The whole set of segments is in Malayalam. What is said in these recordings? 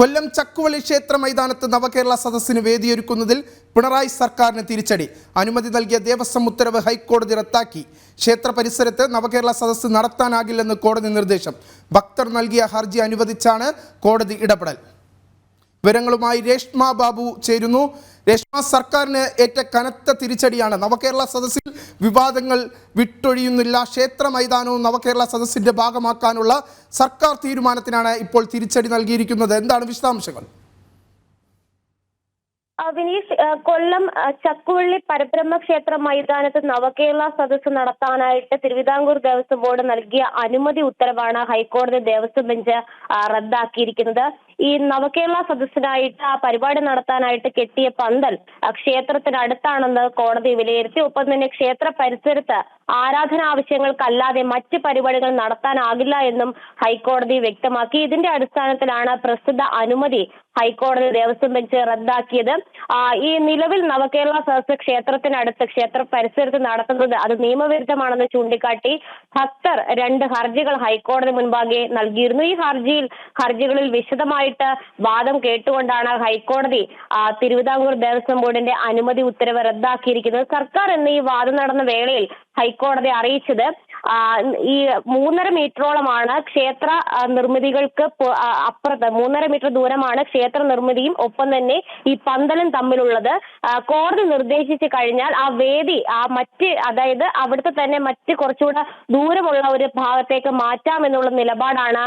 കൊല്ലം ചക്കുവള്ളി ക്ഷേത്ര മൈതാനത്ത് നവകേരള സദസ്സിന് വേദിയൊരുക്കുന്നതിൽ പിണറായി സർക്കാരിന് തിരിച്ചടി. അനുമതി നൽകിയ ദേവസ്വം ഉത്തരവ് ഹൈക്കോടതി റദ്ദാക്കി. ക്ഷേത്ര പരിസരത്ത് നവകേരള സദസ്സ് നടത്താനാകില്ലെന്ന് കോടതി നിർദ്ദേശം. ഭക്തർ നൽകിയ ഹർജി അനുവദിച്ചാണ് കോടതി ഇടപെടൽ. വിവരങ്ങളുമായി രേഷ്മ ബാബു ചേരുന്നു. രേഷ്മ സർക്കാരിന് ഏറ്റ കനത്ത തിരിച്ചടിയാണ്. നവകേരള സദസ്സിൽ വിവാദങ്ങൾ വിട്ടൊഴിയുന്നില്ല. ക്ഷേത്ര മൈതാനവും നവകേരള സദസ്സിന്റെ ഭാഗമാക്കാനുള്ള സർക്കാർ തീരുമാനത്തിനാണ് ഇപ്പോൾ തിരിച്ചടി നൽകിയിരിക്കുന്നത്. എന്താണ് വിശദാംശങ്ങൾ? വിനീഷ് കൊല്ലം ചക്കുവള്ളി പരബ്രഹ്മ ക്ഷേത്ര മൈതാനത്ത് നവകേരള സദസ്സ് നടത്താനായിട്ട് തിരുവിതാംകൂർ ദേവസ്വം ബോർഡ് നൽകിയ അനുമതി ഉത്തരവാണ് ഹൈക്കോടതി ദേവസ്വം ബെഞ്ച് റദ്ദാക്കിയിരിക്കുന്നത്. ഈ നവകേരള സദസ്സിനായിട്ട് ആ പരിപാടി നടത്താനായിട്ട് കെട്ടിയ പന്തൽ ക്ഷേത്രത്തിനടുത്താണെന്ന് കോടതി വിലയിരുത്തി. ഒപ്പം തന്നെ ക്ഷേത്ര പരിസരത്ത് ആരാധന ആവശ്യങ്ങൾക്കല്ലാതെ മറ്റ് പരിപാടികൾ നടത്താനാകില്ല എന്നും ഹൈക്കോടതി വ്യക്തമാക്കി. ഇതിന്റെ അടിസ്ഥാനത്തിലാണ് പ്രസ്തുത അനുമതി ഹൈക്കോടതി ദേവസ്വം ബെഞ്ച് റദ്ദാക്കിയത്. ഈ നിലവിൽ നവകേരള സദസ് ക്ഷേത്രത്തിനടുത്ത് ക്ഷേത്ര പരിസരത്ത് നടത്തുന്നത് അത് നിയമവിരുദ്ധമാണെന്ന് ചൂണ്ടിക്കാട്ടി ഭക്തർ രണ്ട് ഹർജികൾ ഹൈക്കോടതി മുൻപാകെ നൽകിയിരുന്നു. ഈ ഹർജിയിൽ ഹർജികളിൽ വിശദമായിട്ട് വാദം കേട്ടുകൊണ്ടാണ് ഹൈക്കോടതി തിരുവിതാംകൂർ ദേവസ്വം ബോർഡിന്റെ അനുമതി ഉത്തരവ് റദ്ദാക്കിയിരിക്കുന്നത്. സർക്കാർ എന്ന ഈ വാദം നടന്ന വേളയിൽ ഹൈക്കോടതി അറിയിച്ചത് ഈ മൂന്നര മീറ്ററോളമാണ് ക്ഷേത്ര നിർമ്മിതികൾക്ക് അപ്പുറത്ത് മൂന്നര മീറ്റർ ദൂരമാണ് ക്ഷേത്ര നിർമ്മിതിയും ഒപ്പം തന്നെ ഈ പന്തലും തമ്മിലുള്ളത്. കോടതി നിർദ്ദേശിച്ചു കഴിഞ്ഞാൽ ആ വേദി ആ മറ്റ് അതായത് അവിടുത്തെ തന്നെ മറ്റ് കുറച്ചുകൂടെ ദൂരമുള്ള ഒരു ഭാഗത്തേക്ക് മാറ്റാം എന്നുള്ള നിലപാടാണ്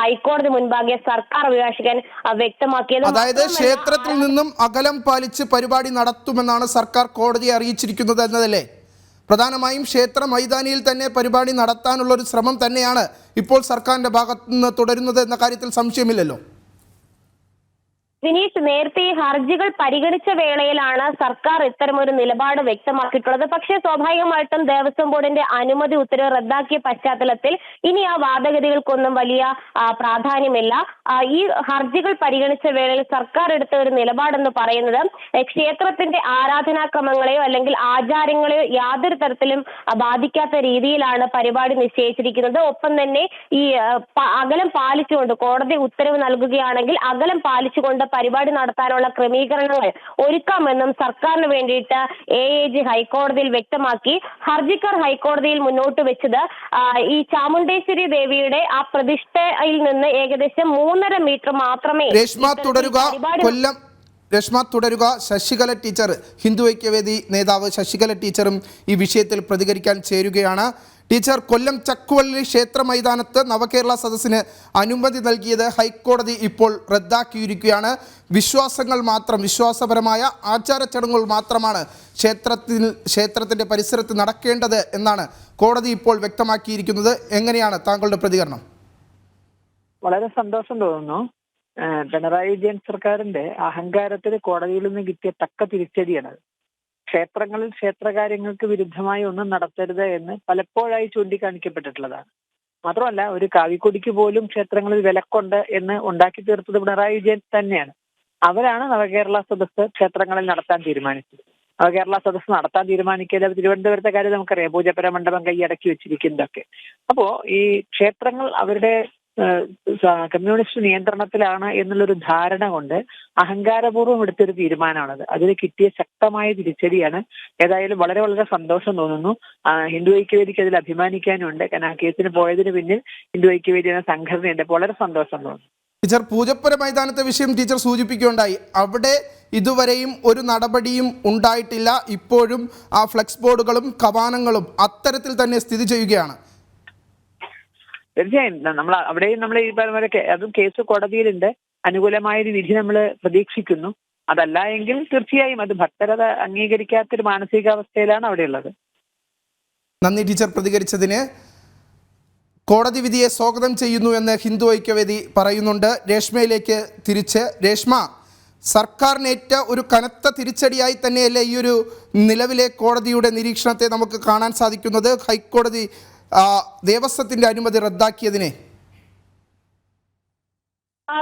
ഹൈക്കോടതി മുൻപാകെ സർക്കാർ അഭിഭാഷകൻ വ്യക്തമാക്കിയത്. അതായത് ക്ഷേത്രത്തിൽ നിന്നും അകലം പാലിച്ച് പരിപാടി നടത്തുമെന്നാണ് സർക്കാർ കോടതിയെ അറിയിച്ചിരിക്കുന്നത് എന്നതല്ലേ? പ്രധാനമായും ക്ഷേത്ര മൈതാനിയിൽ തന്നെ പരിപാടി നടത്താനുള്ള ഒരു ശ്രമം തന്നെയാണ് ഇപ്പോൾ സർക്കാരിന്റെ ഭാഗത്തുനിന്ന് തുടരുന്നത് എന്ന കാര്യത്തിൽ സംശയമില്ലല്ലോ. വിനീഷ് നേരത്തെ ഹർജികൾ പരിഗണിച്ച വേളയിലാണ് സർക്കാർ ഇത്തരമൊരു നിലപാട് വ്യക്തമാക്കിയിട്ടുള്ളത്. പക്ഷേ സ്വാഭാവികമായിട്ടും ദേവസ്വം ബോർഡിന്റെ അനുമതി ഉത്തരവ് റദ്ദാക്കിയ പശ്ചാത്തലത്തിൽ ഇനി ആ വാദഗതികൾക്കൊന്നും വലിയ പ്രാധാന്യമില്ല. ഈ ഹർജികൾ പരിഗണിച്ച വേളയിൽ സർക്കാർ എടുത്ത ഒരു നിലപാടെന്ന് പറയുന്നത് ക്ഷേത്രത്തിന്റെ ആരാധനാക്രമങ്ങളെയോ അല്ലെങ്കിൽ ആചാരങ്ങളെയോ യാതൊരു തരത്തിലും ബാധിക്കാത്ത രീതിയിലാണ് പരിപാടി നിശ്ചയിച്ചിരിക്കുന്നത്. ഒപ്പം തന്നെ ഈ അകലം പാലിച്ചുകൊണ്ട് കോടതി ഉത്തരവ് നൽകുകയാണെങ്കിൽ അകലം പാലിച്ചുകൊണ്ട് പരിപാടി നടത്താനുള്ള ക്രമീകരണങ്ങൾ ഒരുക്കാമെന്നും സർക്കാരിന് വേണ്ടിയിട്ട് എ എ ജി ഹൈക്കോടതിയിൽ വ്യക്തമാക്കി ഹർജിക്കാർ ഹൈക്കോടതിയിൽ മുന്നോട്ട് വെച്ചത് ഈ ചാമുണ്ടേശ്വരി ദേവിയുടെ ആ പ്രതിഷ്ഠയിൽ നിന്ന് ഏകദേശം മൂന്നര മീറ്റർ മാത്രമേ രേഷ്മ തുടരുക. കൊല്ലം രേഷ്മ തുടരുക. ശശികല ടീച്ചർ ഹിന്ദു ഐക്യവേദി നേതാവ് ശശികല ടീച്ചറും ഈ വിഷയത്തിൽ പ്രതികരിക്കാൻ ചേരുകയാണ്. ടീച്ചർ കൊല്ലം ചക്കുവള്ളി ക്ഷേത്ര മൈതാനത്ത് നവകേരള സദസ്സിന് അനുമതി നൽകിയത് ഹൈക്കോടതി ഇപ്പോൾ റദ്ദാക്കിയിരിക്കുകയാണ്. വിശ്വാസങ്ങൾ മാത്രം വിശ്വാസപരമായ ആചാര ചടങ്ങുകൾ മാത്രമാണ് ക്ഷേത്രത്തിൽ ക്ഷേത്രത്തിന്റെ പരിസരത്ത് നടക്കേണ്ടത് എന്നാണ് കോടതി ഇപ്പോൾ വ്യക്തമാക്കിയിരിക്കുന്നത്. എങ്ങനെയാണ് താങ്കളുടെ പ്രതികരണം? വളരെ സന്തോഷം തോന്നുന്നു. പിണറായി വിജയൻ സർക്കാരിന്റെ അഹങ്കാരത്തിന് കോടതിയിൽ നിന്ന് കിട്ടിയ തക്ക തിരിച്ചടിയാണത്. ക്ഷേത്രങ്ങളിൽ ക്ഷേത്രകാര്യങ്ങൾക്ക് വിരുദ്ധമായി ഒന്നും നടത്തരുത് എന്ന് പലപ്പോഴായി ചൂണ്ടിക്കാണിക്കപ്പെട്ടിട്ടുള്ളതാണ്. മാത്രമല്ല ഒരു കാവിക്കൊടിക്ക് പോലും ക്ഷേത്രങ്ങളിൽ വിലക്കുണ്ട് എന്ന് ഉണ്ടാക്കി തീർത്തത് പിണറായി വിജയൻ തന്നെയാണ്. അവരാണ് നവകേരള സദസ്സ് ക്ഷേത്രങ്ങളിൽ നടത്താൻ തീരുമാനിച്ചത്. നവകേരള സദസ്സ് നടത്താൻ തീരുമാനിക്കാതെ തിരുവനന്തപുരത്തെ കാര്യം നമുക്കറിയാം. പൂജപ്പുര മണ്ഡപം കൈയടക്കി വെച്ചിരിക്കുന്നതൊക്കെ. അപ്പോ ഈ ക്ഷേത്രങ്ങൾ അവരുടെ കമ്മ്യൂണിസ്റ്റ് നിയന്ത്രണത്തിലാണ് എന്നുള്ളൊരു ധാരണ കൊണ്ട് അഹങ്കാരപൂർവം എടുത്തൊരു തീരുമാനമാണത്. അതിന് കിട്ടിയ ശക്തമായ തിരിച്ചടിയാണ്. ഏതായാലും വളരെ വളരെ സന്തോഷം തോന്നുന്നു. ഹിന്ദു ഐക്യവേദിക്ക് അതിൽ അഭിമാനിക്കാനുണ്ട്. കാരണം ആ കേസിന് പോയതിന് പിന്നിൽ ഹിന്ദു ഐക്യവേദി എന്ന സംഘടനയുണ്ട് വളരെ സന്തോഷം തോന്നുന്നു. ടീച്ചർ പൂജപ്പുര മൈതാനത്തെ വിഷയം ടീച്ചർ സൂചിപ്പിക്കുകയുണ്ടായി. അവിടെ ഇതുവരെയും ഒരു നടപടിയും ഉണ്ടായിട്ടില്ല. ഇപ്പോഴും ആ ഫ്ലെക്സ് ബോർഡുകളും കവാനങ്ങളും അത്തരത്തിൽ തന്നെ സ്ഥിതി ചെയ്യുകയാണ്. തീർച്ചയായും. നമ്മൾ അവിടെയും നമ്മൾ ഈ പറഞ്ഞ അതും കേസ് കോടതിയിലുണ്ട്. അനുകൂലമായ ഒരു വിധി നമ്മൾ പ്രതീക്ഷിക്കുന്നു. അതല്ല എങ്കിൽ തീർച്ചയായും അത് ഭക്തരത അംഗീകരിക്കാത്തൊരു മാനസികാവസ്ഥയിലാണ് അവിടെയുള്ളത്. നന്ദി ടീച്ചർ പ്രതികരിച്ചതിന്. കോടതി വിധിയെ സ്വാഗതം ചെയ്യുന്നു എന്ന് ഹിന്ദു ഐക്യവേദി പറയുന്നുണ്ട്. രേഷ്മയിലേക്ക് തിരിച്ച്. രേഷ്മ സർക്കാരിനേറ്റ ഒരു കനത്ത തിരിച്ചടിയായി തന്നെയല്ലേ ഈ ഒരു നിലവിലെ കോടതിയുടെ നിരീക്ഷണത്തെ നമുക്ക് കാണാൻ സാധിക്കുന്നത്? ഹൈക്കോടതി ദേവസ്വത്തിന്റെ അനുമതി റദ്ദാക്കിയതിനെ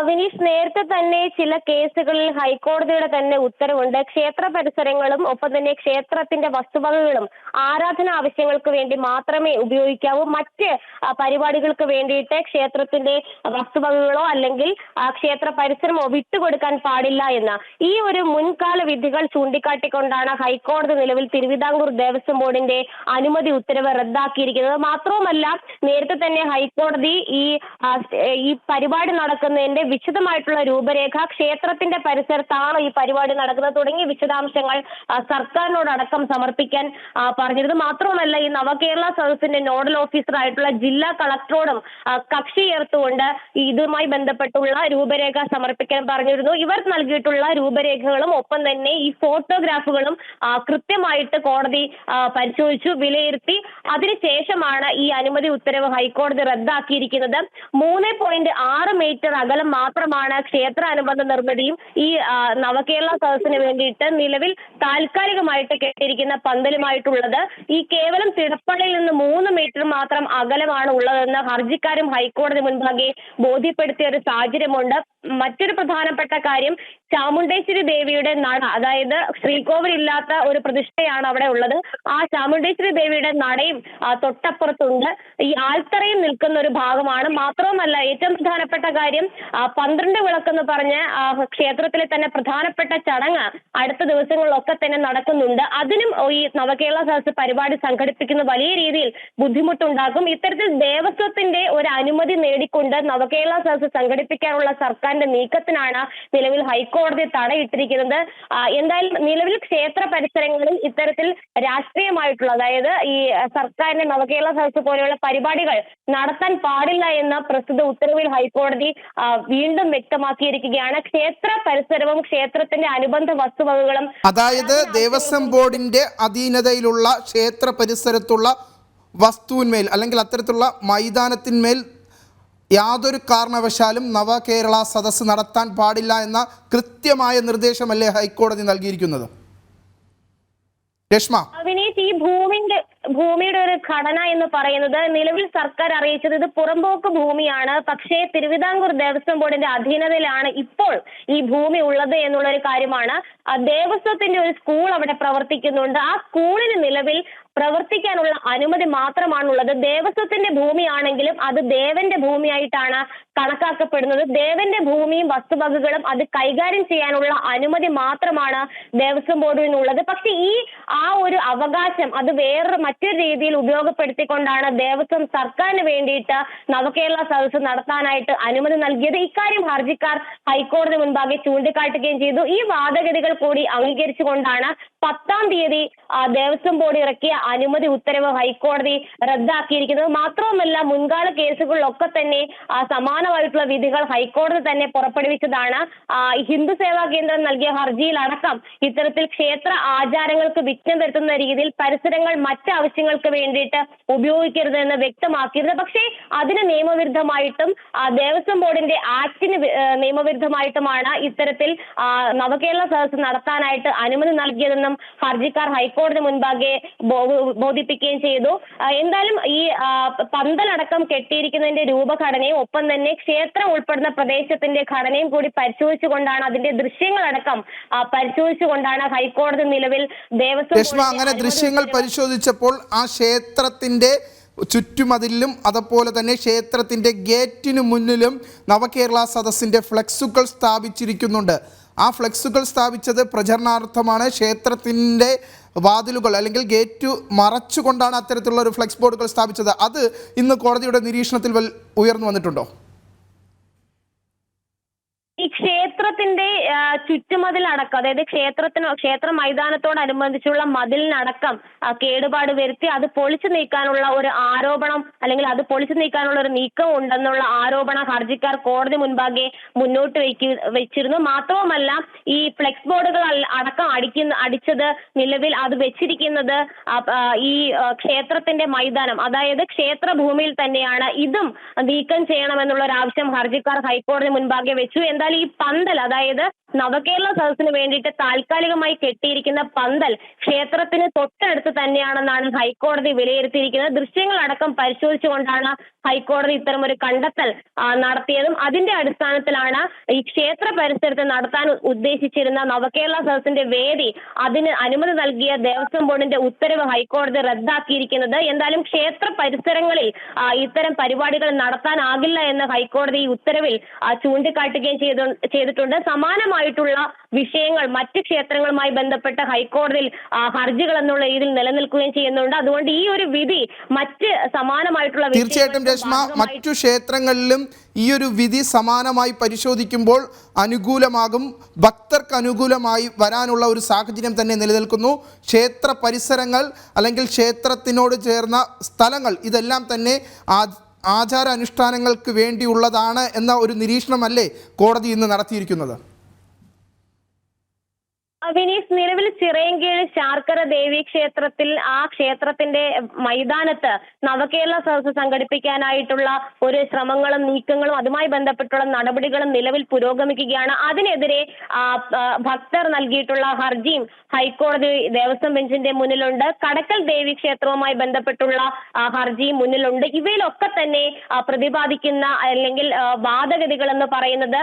വിനീഷ് നേരത്തെ തന്നെ ചില കേസുകളിൽ ഹൈക്കോടതിയുടെ തന്നെ ഉത്തരവുണ്ട്. ക്ഷേത്ര പരിസരങ്ങളും ഒപ്പം തന്നെ ക്ഷേത്രത്തിന്റെ വസ്തുവകകളും ആരാധന ആവശ്യങ്ങൾക്ക് വേണ്ടി മാത്രമേ ഉപയോഗിക്കാവൂ. മറ്റ് പരിപാടികൾക്ക് വേണ്ടിയിട്ട് ക്ഷേത്രത്തിന്റെ വസ്തുവകകളോ അല്ലെങ്കിൽ ക്ഷേത്ര പരിസരമോ വിട്ടുകൊടുക്കാൻ പാടില്ല എന്ന. ഈ ഒരു മുൻകാല വിധികൾ ചൂണ്ടിക്കാട്ടിക്കൊണ്ടാണ് ഹൈക്കോടതി നിലവിൽ തിരുവിതാംകൂർ ദേവസ്വം ബോർഡിന്റെ അനുമതി ഉത്തരവ് റദ്ദാക്കിയിരിക്കുന്നത്. മാത്രവുമല്ല നേരത്തെ തന്നെ ഹൈക്കോടതി ഈ ഈ പരിപാടി നടക്കുന്നതിന്റെ വിശദമായിട്ടുള്ള രൂപരേഖ ക്ഷേത്രത്തിന്റെ പരിസരത്താണ് ഈ പരിപാടി നടക്കുന്നത്. തുടങ്ങിയ വിശദാംശങ്ങൾ സർക്കാരിനോടടക്കം സമർപ്പിക്കാൻ പറഞ്ഞിരുന്നു. മാത്രവുമല്ല ഈ നവകേരള സദസ്സിന്റെ നോഡൽ ഓഫീസറായിട്ടുള്ള ജില്ലാ കളക്ടറോടും കക്ഷി ചേർത്തുകൊണ്ട് ഇതുമായി ബന്ധപ്പെട്ടുള്ള രൂപരേഖ സമർപ്പിക്കാൻ പറഞ്ഞിരുന്നു. ഇവർ നൽകിയിട്ടുള്ള രൂപരേഖകളും ഒപ്പം തന്നെ ഈ ഫോട്ടോഗ്രാഫുകളും കൃത്യമായിട്ട് കോടതി പരിശോധിച്ചു വിലയിരുത്തി. അതിനുശേഷമാണ് ഈ അനുമതി ഉത്തരവ് ഹൈക്കോടതി റദ്ദാക്കിയിരിക്കുന്നത്. മൂന്ന് പോയിന്റ് ആറ് മീറ്റർ അകലം മാത്രമാണ് ക്ഷേത്ര അനുബന്ധ നിർമ്മിതിയും ഈ നവകേരള സദസ്സിന് വേണ്ടിയിട്ട് നിലവിൽ താൽക്കാലികമായിട്ട് കെട്ടിയിരിക്കുന്ന പന്തലുമായിട്ടുള്ളത്. ഈ കേവലം തിടപ്പള്ളിയിൽ നിന്ന് മൂന്ന് മീറ്റർ മാത്രം അകലമാണ് ഉള്ളതെന്ന് ഹർജിക്കാരും ഹൈക്കോടതി മുൻപാകെ ബോധ്യപ്പെടുത്തിയ ഒരു സാഹചര്യമുണ്ട്. മറ്റൊരു പ്രധാനപ്പെട്ട കാര്യം ചാമുണ്ടേശ്വരി ദേവിയുടെ നട അതായത് ശ്രീകോവിൽ ഇല്ലാത്ത ഒരു പ്രതിഷ്ഠയാണ് അവിടെ ഉള്ളത്. ആ ചാമുണ്ടേശ്വരി ദേവിയുടെ നടയും തൊട്ടപ്പുറത്തുണ്ട്. ഈ ആൽത്തറയും നിൽക്കുന്ന ഒരു ഭാഗമാണ്. മാത്രവുമല്ല ഏറ്റവും പ്രധാനപ്പെട്ട കാര്യം പന്ത്രണ്ട് വിളക്കെന്ന് പറഞ്ഞ് ക്ഷേത്രത്തിലെ തന്നെ പ്രധാനപ്പെട്ട ചടങ്ങ് അടുത്ത ദിവസങ്ങളിലൊക്കെ തന്നെ നടക്കുന്നുണ്ട്. അതിനും ഈ നവകേരള സദസ് പരിപാടി സംഘടിപ്പിക്കുന്ന വലിയ രീതിയിൽ ബുദ്ധിമുട്ടുണ്ടാക്കും ഇത്തരത്തിൽ ദേവസ്വത്തിന്റെ ഒരു അനുമതി നേടിക്കൊണ്ട് നവകേരള സദസ് സംഘടിപ്പിക്കാനുള്ള സർക്കാരിന്റെ നീക്കത്തിനാണ് നിലവിൽ ഹൈക്കോടതി തടയിട്ടിരിക്കുന്നത്. എന്തായാലും നിലവിൽ ക്ഷേത്ര പരിസരങ്ങളിൽ ഇത്തരത്തിൽ രാഷ്ട്രീയമായിട്ടുള്ള അതായത് ഈ സർക്കാരിന്റെ നവകേരള സദസ് പോലെയുള്ള പരിപാടികൾ നടത്താൻ പാടില്ല എന്ന പ്രസ്തുത ഉത്തരവിൽ ഹൈക്കോടതി വീണ്ടും വ്യക്തമാക്കിയിരിക്കുകയാണ്. ക്ഷേത്ര പരിസരവും ക്ഷേത്രത്തിന്റെ അനുബന്ധ വസ്തുവകകളും അതായത് ദേവസ്വം ബോർഡിന്റെ അധീനതയിലുള്ള ക്ഷേത്ര പരിസരത്തുള്ള വസ്തുവിന്മേൽ അല്ലെങ്കിൽ അത്തരത്തിലുള്ള മൈതാനത്തിന്മേൽ യാതൊരു കാരണവശാലും നവകേരള സദസ്സ് നടത്താൻ പാടില്ല എന്ന കൃത്യമായ നിർദ്ദേശമല്ലേ ഹൈക്കോടതി നൽകിയിരിക്കുന്നത്? രശ്മ അവിനീത് ഈ ഭൂമിന്റെ ഭൂമിയുടെ ഒരു ഘടന എന്ന് പറയുന്നത് നിലവിൽ സർക്കാർ അറിയിച്ചത് ഇത് പുറമ്പോക്ക് ഭൂമിയാണ്. പക്ഷേ തിരുവിതാംകൂർ ദേവസ്വം ബോർഡിന്റെ അധീനതയിലാണ് ഇപ്പോൾ ഈ ഭൂമി ഉള്ളത് എന്നുള്ള ഒരു കാര്യമാണ് ദേവസ്വത്തിന്റെ ഒരു സ്കൂൾ അവിടെ പ്രവർത്തിക്കുന്നുണ്ട്. ആ സ്കൂളിന് നിലവിൽ പ്രവർത്തിക്കാനുള്ള അനുമതി മാത്രമാണുള്ളത്. ദേവസ്വത്തിന്റെ ഭൂമിയാണെങ്കിലും അത് ദേവന്റെ ഭൂമിയായിട്ടാണ് കണക്കാക്കപ്പെടുന്നത്. ദേവന്റെ ഭൂമിയും വസ്തുവകകളും അത് കൈകാര്യം ചെയ്യാനുള്ള അനുമതി മാത്രമാണ് ദേവസ്വം ബോർഡിനുള്ളത്. പക്ഷെ ഈ ആ ഒരു അവകാശം അത് വേറൊരു മറ്റൊരു രീതിയിൽ ഉപയോഗപ്പെടുത്തിക്കൊണ്ടാണ് ദേവസ്വം സർക്കാരിന് വേണ്ടിയിട്ട് നവകേരള സദസ്സ് നടത്താനായിട്ട് അനുമതി നൽകിയത്. ഇക്കാര്യം ഹർജിക്കാർ ഹൈക്കോടതി മുൻപാകെ ചൂണ്ടിക്കാട്ടുകയും ചെയ്തു. ഈ വാദഗതികൾ കൂടി അംഗീകരിച്ചുകൊണ്ടാണ് പത്താം തീയതി ദേവസ്വം ബോർഡ് ഇറക്കിയ അനുമതി ഉത്തരവ് ഹൈക്കോടതി റദ്ദാക്കിയിരിക്കുന്നത്. മാത്രവുമല്ല മുൻകാല കേസുകളിലൊക്കെ തന്നെ സമാനമായിട്ടുള്ള വിധികൾ ഹൈക്കോടതി തന്നെ പുറപ്പെടുവിച്ചതാണ്. ഹിന്ദു സേവാ കേന്ദ്രം നൽകിയ ഹർജിയിൽ അടക്കം ഇത്തരത്തിൽ ക്ഷേത്ര ആചാരങ്ങൾക്ക് വിഘ്നം വരുത്തുന്ന രീതിയിൽ പരിസരങ്ങൾ മറ്റ് ആവശ്യങ്ങൾക്ക് വേണ്ടിയിട്ട് ഉപയോഗിക്കരുത് എന്ന് വ്യക്തമാക്കിയിരുന്നു. പക്ഷേ അതിന് നിയമവിരുദ്ധമായിട്ടും ദേവസ്വം ബോർഡിന്റെ ആക്ടിന് നിയമവിരുദ്ധമായിട്ടുമാണ് ഇത്തരത്തിൽ നവകേരള സദസ്സ് നടത്താനായിട്ട് അനുമതി നൽകിയതെന്നും ഹർജിക്കാർ ഹൈക്കോടതി മുൻപാകെ ബോധിപ്പിക്കുകയും ചെയ്തു. എന്തായാലും ഈ പന്തലടക്കം കെട്ടിയിരിക്കുന്നതിന്റെ രൂപഘടനയും ഒപ്പം തന്നെ ക്ഷേത്രം ഉൾപ്പെടുന്ന പ്രദേശത്തിന്റെ ഘടനയും കൂടി പരിശോധിച്ചുകൊണ്ടാണ് അതിന്റെ ദൃശ്യങ്ങളടക്കം പരിശോധിച്ചുകൊണ്ടാണ് ഹൈക്കോടതി നിലവിൽ ദേവസ്വം അങ്ങനെ ദൃശ്യങ്ങൾ ഉത്തരവ് ആ ക്ഷേത്രത്തിന്റെ ചുറ്റുമതിലും അതുപോലെ തന്നെ ക്ഷേത്രത്തിന്റെ ഗേറ്റിന് മുന്നിലും നവകേരള സദസ്സിന്റെ ഫ്ലെക്സുകൾ സ്ഥാപിച്ചിരിക്കുന്നുണ്ട്. ആ ഫ്ലെക്സുകൾ സ്ഥാപിച്ചത് പ്രചരണാർത്ഥമാണ്. ക്ഷേത്രത്തിന്റെ വാതിലുകൾ അല്ലെങ്കിൽ ഗേറ്റ് മറച്ചുകൊണ്ടാണ് അത്തരത്തിലുള്ള ഒരു ഫ്ലെക്സ് ബോർഡുകൾ സ്ഥാപിച്ചത്. അത് ഇന്ന് കോടതിയുടെ നിരീക്ഷണത്തിൽ ഉയർന്നു വന്നിട്ടുണ്ടോ? ഈ ക്ഷേത്രത്തിന്റെ ചുറ്റുമതിലടക്കം അതായത് ക്ഷേത്രത്തിന് ക്ഷേത്ര മൈതാനത്തോടനുബന്ധിച്ചുള്ള മതിലിനടക്കം കേടുപാട് വരുത്തി അത് പൊളിച്ചു നീക്കാനുള്ള ഒരു ആരോപണം അല്ലെങ്കിൽ അത് പൊളിച്ചു നീക്കാനുള്ള ഒരു നീക്കം ഉണ്ടെന്നുള്ള ആരോപണ ഹർജിക്കാർ കോടതി മുൻപാകെ മുന്നോട്ട് വയ്ക്കു വെച്ചിരുന്നു. മാത്രവുമല്ല ഈ ഫ്ലെക്സ് ബോർഡുകൾ അടക്കം അടിക്കുന്ന അടിച്ചത് നിലവിൽ അത് വെച്ചിരിക്കുന്നത് ഈ ക്ഷേത്രത്തിന്റെ മൈതാനം അതായത് ക്ഷേത്ര ഭൂമിയിൽ തന്നെയാണ്. ഇതും നീക്കം ചെയ്യണമെന്നുള്ള ഒരു ആവശ്യം ഹർജിക്കാർ ഹൈക്കോടതി മുൻപാകെ വെച്ചു. എന്തായാലും ഈ പന്തൽ അതായത് നവകേരള സദസ്സിന് വേണ്ടിയിട്ട് താൽക്കാലികമായി കെട്ടിയിരിക്കുന്ന പന്തൽ ക്ഷേത്രത്തിന് തൊട്ടടുത്ത് തന്നെയാണെന്നാണ് ഹൈക്കോടതി വിലയിരുത്തിയിരിക്കുന്നത്. ദൃശ്യങ്ങളടക്കം പരിശോധിച്ചുകൊണ്ടാണ് ഹൈക്കോടതി ഇത്തരം ഒരു കണ്ടെത്തൽ നടത്തിയതും. അതിന്റെ അടിസ്ഥാനത്തിലാണ് ഈ ക്ഷേത്ര പരിസരത്ത് നടത്താൻ ഉദ്ദേശിച്ചിരുന്ന നവകേരള സദസ്സിന്റെ വേദി അതിന് അനുമതി നൽകിയ ദേവസ്വം ബോർഡിന്റെ ഉത്തരവ് ഹൈക്കോടതി റദ്ദാക്കിയിരിക്കുന്നത്. എന്തായാലും ക്ഷേത്ര പരിസരങ്ങളിൽ ഇത്തരം പരിപാടികൾ നടത്താനാകില്ല എന്ന് ഹൈക്കോടതി ഈ ഉത്തരവിൽ ചൂണ്ടിക്കാട്ടുകയും ചെയ്തു ചെയ്തിട്ടുണ്ട്. സമാനമായിട്ടുള്ള വിഷയങ്ങൾ മറ്റ് ക്ഷേത്രങ്ങളുമായി ബന്ധപ്പെട്ട ഹൈക്കോടതിയിൽ ഹർജികൾ എന്നുള്ള രീതിയിൽ നിലനിൽക്കുകയും ചെയ്യുന്നുണ്ട്. അതുകൊണ്ട് ഈ ഒരു വിധി മറ്റ് സമാനമായിട്ടുള്ള തീർച്ചയായിട്ടും രശ്മ മറ്റു ക്ഷേത്രങ്ങളിലും ഈ ഒരു വിധി സമാനമായി പരിശോധിക്കുമ്പോൾ അനുകൂലമാകും. ഭക്തർക്ക് അനുകൂലമായി വരാനുള്ള ഒരു സാഹചര്യം തന്നെ നിലനിൽക്കുന്നു. ക്ഷേത്ര പരിസരങ്ങൾ അല്ലെങ്കിൽ ക്ഷേത്രത്തിനോട് ചേർന്ന സ്ഥലങ്ങൾ ഇതെല്ലാം തന്നെ ആ ആചാര അനുഷ്ഠാനങ്ങൾക്ക് വേണ്ടിയുള്ളതാണ് എന്ന ഒരു നിരീക്ഷണമല്ലേ കോടതി ഇന്ന് നടത്തിയിരിക്കുന്നത്? വിനീഷ് നിലവിൽ ചിറയൻകീഴ് ശാർക്കര ദേവി ക്ഷേത്രത്തിൽ ആ ക്ഷേത്രത്തിന്റെ മൈതാനത്ത് നവകേരള സദസ് സംഘടിപ്പിക്കാനായിട്ടുള്ള ഒരു ശ്രമങ്ങളും നീക്കങ്ങളും അതുമായി ബന്ധപ്പെട്ടുള്ള നടപടികളും നിലവിൽ പുരോഗമിക്കുകയാണ്. അതിനെതിരെ ഭക്തർ നൽകിയിട്ടുള്ള ഹർജിയും ഹൈക്കോടതി ദേവസ്വം ബെഞ്ചിന്റെ മുന്നിലുണ്ട്. കടക്കൽ ദേവി ക്ഷേത്രവുമായി ബന്ധപ്പെട്ടുള്ള ഹർജിയും മുന്നിലുണ്ട്. ഇവയിലൊക്കെ തന്നെ പ്രതിപാദിക്കുന്ന അല്ലെങ്കിൽ വാദഗതികൾ എന്ന് പറയുന്നത്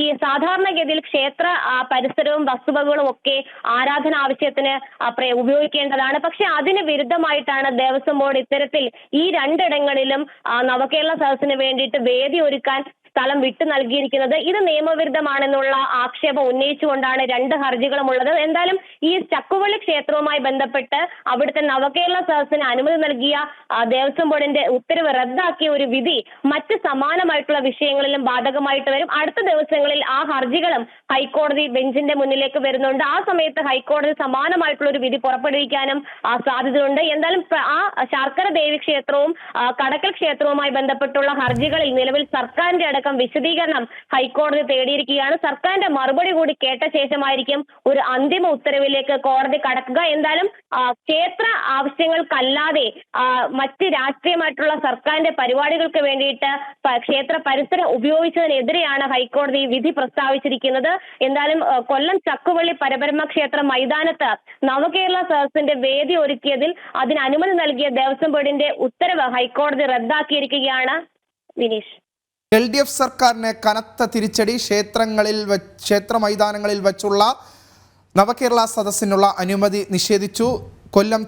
ഈ സാധാരണഗതിയിൽ ക്ഷേത്ര പരിസരവും വസ്തുവകകളും ഒക്കെ ആരാധന ആവശ്യത്തിന് ഉപയോഗിക്കേണ്ടതാണ്. പക്ഷെ അതിന് വിരുദ്ധമായിട്ടാണ് ദേവസ്വം ബോർഡ് ഇത്തരത്തിൽ ഈ രണ്ടിടങ്ങളിലും നവകേരള സദസ്സിന് വേണ്ടിയിട്ട് വേദി ഒരുക്കാൻ സ്ഥലം വിട്ടു നൽകിയിരിക്കുന്നത് ഇത് നിയമവിരുദ്ധമാണെന്നുള്ള ആക്ഷേപം ഉന്നയിച്ചുകൊണ്ടാണ് രണ്ട് ഹർജികളും ഉള്ളത് എന്തായാലും ഈ ചക്കുവള്ളി ക്ഷേത്രവുമായി ബന്ധപ്പെട്ട് അവിടുത്തെ നവകേരള സദസ്സിന് അനുമതി നൽകിയ ദേവസ്വം ബോർഡിന്റെ ഉത്തരവ് റദ്ദാക്കിയ ഒരു വിധി മറ്റ് സമാനമായിട്ടുള്ള വിഷയങ്ങളിലും ബാധകമായിട്ട് വരും. അടുത്ത ദിവസങ്ങളിൽ ആ ഹർജികളും ഹൈക്കോടതി ബെഞ്ചിന്റെ മുന്നിലേക്ക് വരുന്നുണ്ട്. ആ സമയത്ത് ഹൈക്കോടതി സമാനമായിട്ടുള്ള ഒരു വിധി പുറപ്പെടുവിക്കാനും സാധ്യതയുണ്ട്. എന്തായാലും ആ ശർക്കര ദേവി ക്ഷേത്രവും കടക്കൽ ക്ഷേത്രവുമായി ബന്ധപ്പെട്ടുള്ള ഹർജികളിൽ നിലവിൽ സർക്കാരിന്റെ അടക്കം വിശദീകരണം ഹൈക്കോടതി തേടിയിരിക്കുകയാണ്. സർക്കാരിന്റെ മറുപടി കൂടി കേട്ട ശേഷമായിരിക്കും ഒരു അന്തിമ ഉത്തരവിലേക്ക് കോടതി കടക്കുക. എന്തായാലും ക്ഷേത്ര ആവശ്യങ്ങൾക്കല്ലാതെ മറ്റ് രാഷ്ട്രീയമായിട്ടുള്ള സർക്കാരിന്റെ പരിപാടികൾക്ക് വേണ്ടിയിട്ട് ക്ഷേത്ര പരിസരം ഉപയോഗിച്ചതിനെതിരെയാണ് ഹൈക്കോടതി വിധി പ്രസ്താവിച്ചിരിക്കുന്നത്. എന്തായാലും കൊല്ലം ചക്കുവള്ളി പരബ്രഹ്മ ക്ഷേത്ര മൈതാനത്ത് നവകേരള സദസ്സിന്റെ വേദി ഒരുക്കിയതിൽ അതിന് അനുമതി നൽകിയ ദേവസ്വം ബോർഡിന്റെ ഉത്തരവ് ഹൈക്കോടതി റദ്ദാക്കിയിരിക്കുകയാണ് വിനീഷ്. എൽ ഡി എഫ് സർക്കാരിന് കനത്ത തിരിച്ചടി ക്ഷേത്രങ്ങളിൽ ക്ഷേത്ര മൈതാനങ്ങളിൽ വച്ചുള്ള നവകേരള സദസ്സിനുള്ള അനുമതി നിഷേധിച്ചു. കൊല്ലം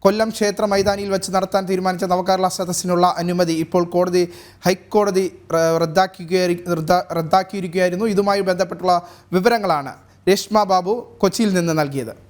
കൊല്ലം ക്ഷേത്ര മൈതാനിയിൽ വെച്ച് നടത്താൻ തീരുമാനിച്ച നവകേരള സദസ്സിനുള്ള അനുമതി ഇപ്പോൾ കോടതി ഹൈക്കോടതി റ- റദ്ദാക്കിയിരിക്കുകയായിരുന്നു. ഇതുമായി ബന്ധപ്പെട്ടുള്ള വിവരങ്ങളാണ് രേഷ്മ ബാബു കൊച്ചിയിൽ നിന്ന് നൽകിയത്.